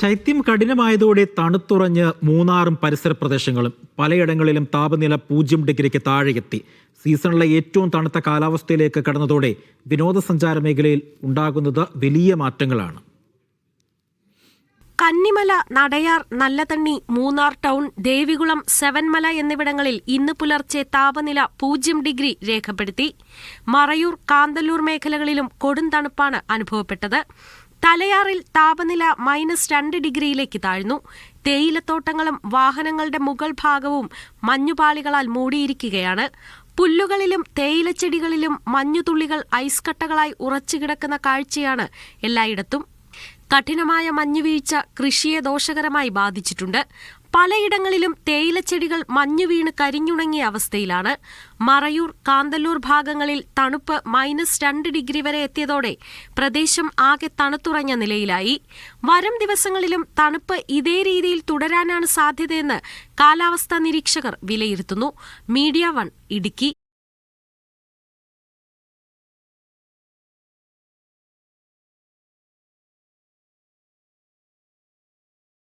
ശൈത്യം കഠിനമായതോടെ തണുത്തുറഞ്ഞ് മൂന്നാറും പരിസര പ്രദേശങ്ങളും പലയിടങ്ങളിലും താപനില പൂജ്യം ഡിഗ്രിക്ക് താഴെയെത്തി. സീസണിലെ ഏറ്റവും തണുത്ത കാലാവസ്ഥയിലേക്ക് കടന്നതോടെ വിനോദസഞ്ചാര മേഖലയിൽ ഉണ്ടാകുന്നത് വലിയ മാറ്റങ്ങളാണ്. കന്നിമല നടയാർ നല്ലതണ്ണി മൂന്നാർ ടൗൺ ദേവികുളം സെവൻമല എന്നിവിടങ്ങളിൽ ഇന്ന് പുലർച്ചെ താപനില പൂജ്യം ഡിഗ്രി രേഖപ്പെടുത്തി. മറയൂർ കാന്തല്ലൂർ മേഖലകളിലും കൊടും തണുപ്പാണ് അനുഭവപ്പെട്ടത്. തലയാറിൽ താപനില മൈനസ് രണ്ട് ഡിഗ്രിയിലേക്ക് താഴ്ന്നു. തേയിലത്തോട്ടങ്ങളും വാഹനങ്ങളുടെ മുകൾ ഭാഗവും മഞ്ഞുപാളികളാൽ മൂടിയിരിക്കുകയാണ്. പുല്ലുകളിലും തേയിലച്ചെടികളിലും മഞ്ഞുതുള്ളികൾ ഐസ് കട്ടകളായി ഉറച്ചുകിടക്കുന്ന കാഴ്ചയാണ് എല്ലായിടത്തും. കഠിനമായ മഞ്ഞുവീഴ്ച കൃഷിയെ ദോഷകരമായി ബാധിച്ചിട്ടുണ്ട്. പലയിടങ്ങളിലും തേയിലച്ചെടികൾ മഞ്ഞുവീണ് കരിഞ്ഞുണങ്ങിയ അവസ്ഥയിലാണ്. മറയൂർ കാന്തല്ലൂർ ഭാഗങ്ങളിൽ തണുപ്പ് മൈനസ് രണ്ട് ഡിഗ്രി വരെ എത്തിയതോടെ പ്രദേശം ആകെ തണുത്തുറഞ്ഞ നിലയിലായി. വരും ദിവസങ്ങളിലും തണുപ്പ് ഇതേ രീതിയിൽ തുടരാനാണ് സാധ്യതയെന്ന് കാലാവസ്ഥാ നിരീക്ഷകർ വിലയിരുത്തുന്നു. Media one Idukki.